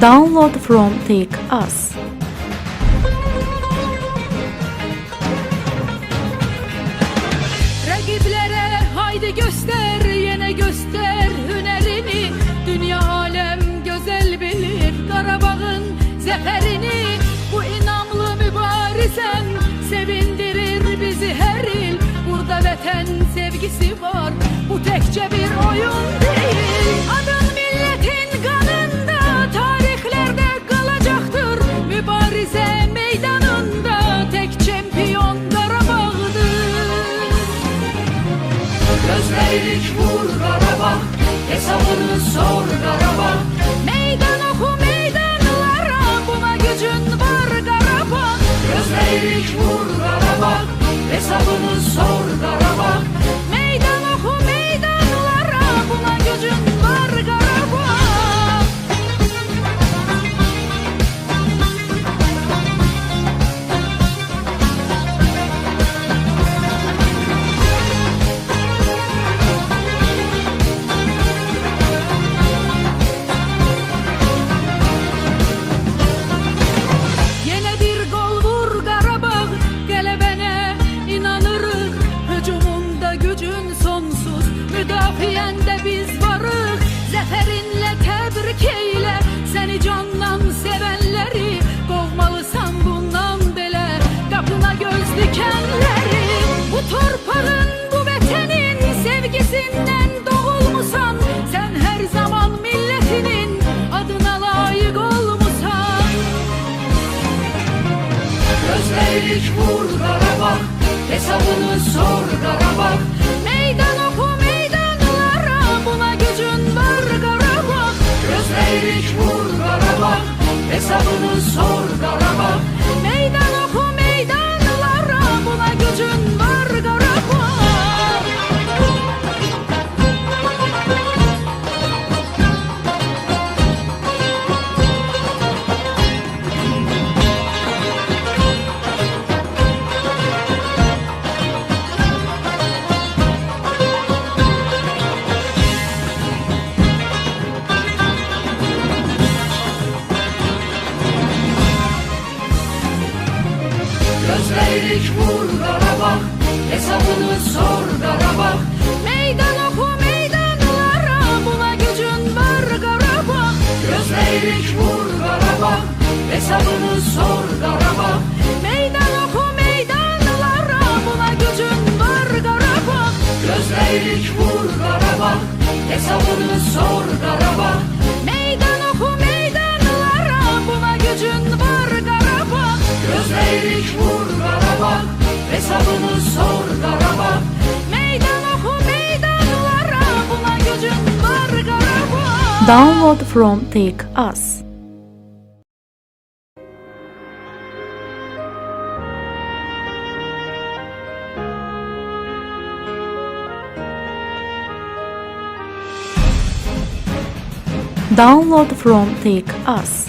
Download from Take Us. Rakiplere haydi göster yine göster hünerini. Dünya alem güzel bilir Karabağ'ın zaferini Bu inamlı mübarisen sevindirir bizi her il. Burada vatan sevgisi var bu tekçe bir oyun Gözlerik vur Karabağ Hesabını sor Karabağ Meydan oku meydanlara Buna gücün var Karabağ Gözlerik vur Karabağ Hesabını sor Karabağ göz dikenleri Bu torpağın bu vatanın Sevgisinden doğulmusan Sen her zaman milletinin Adına layık olmusan Gözlerik vur Karabağ Hesabını sor Karabağ Meydan oku meydanlara buna gücün var Karabağ Gözlerik vur Karabağ Hesabını sor Karabağ Hesabını sor Karabağ Meydan oku meydanlara buna gücün var Karabağ Gözlerik vur Karabağ Hesabını sor Karabağ Meydan oku meydanlara buna gücün var Karabağ Gözlerik vur Karabağ Hesabını sor Karabağ Download from Take Us. Download from Take Us.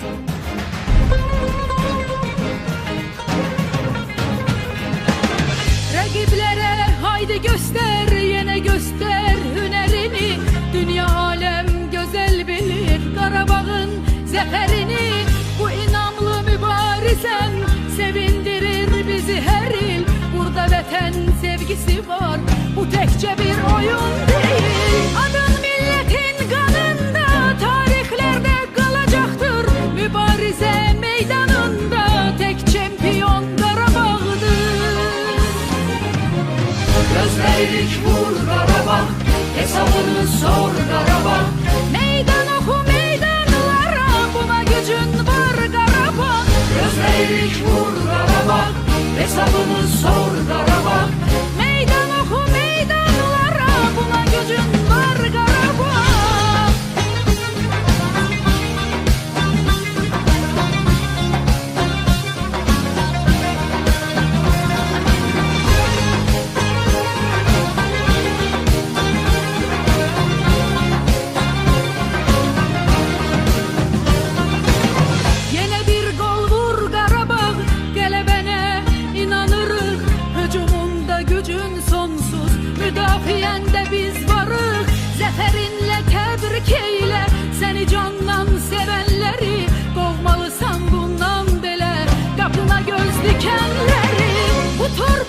Sevgisi var? Bu tekçe bir oyun değil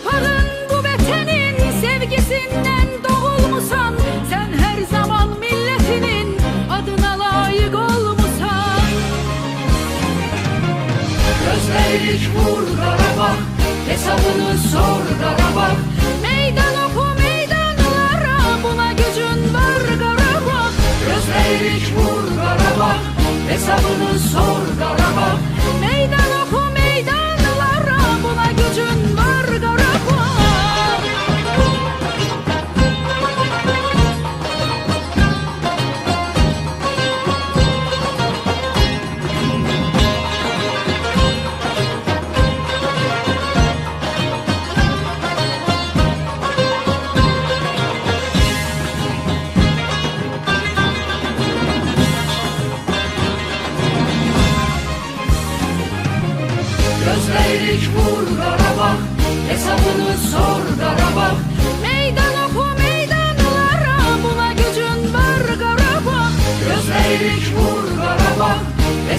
Yaparın bu betenin sevgisinden doğulmusan Sen her zaman milletinin adına layık olmusan Gözlerlik vur daraba Hesabını sor daraba Meydan oku meydanlara Buna gücün var garaba Gözlerlik vur daraba Hesabını sor daraba Meydan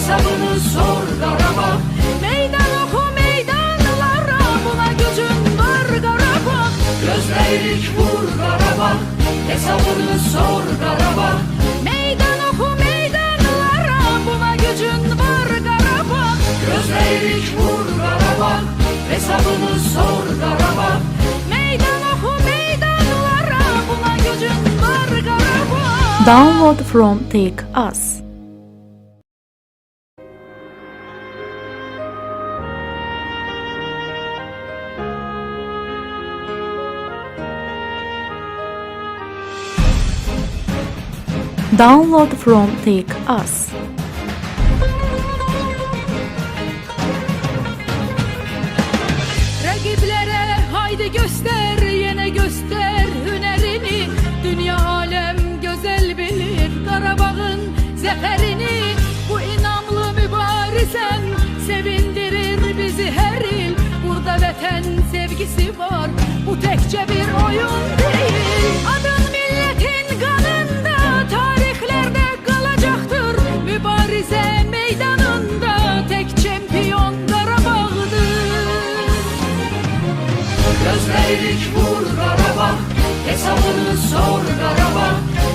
Hesabını sor Qarabağ Meydan oku meydanlara Buna gücün var Qarabağ Gözlerik vur Qarabağ Hesabını sor Qarabağ Meydan oku meydanlara Buna gücün var Qarabağ Gözlerik vur Qarabağ Hesabını sor Qarabağ Meydan oku meydanlara Buna gücün var Qarabağ Download from Take Us. Download from Take Us. Rakiplere haydi göster yine göster hünerini. Dünya alem güzel bilir Karabağ'ın zaferini Bu inamlı mübarisen sevindirir bizi her il. Burada vatan sevgisi var bu tekçe bir oyun değil Gözlerik vur Qarabağ Hesabını sor Qarabağ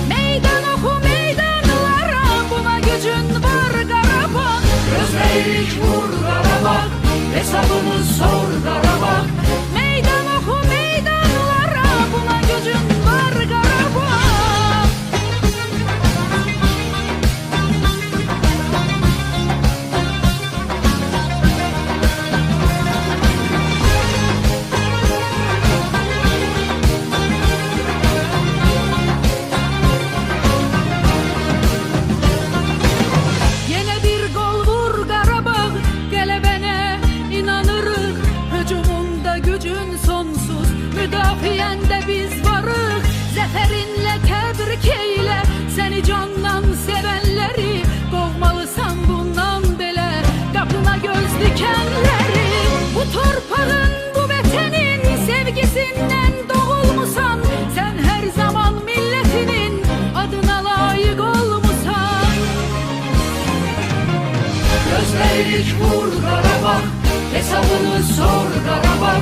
Meydan oku meydanlara Buna gücün var Qarabağ Gözlerik vur Qarabağ Hesabını sor Qarabağ Çevik vur garabak Hesabını sor garabak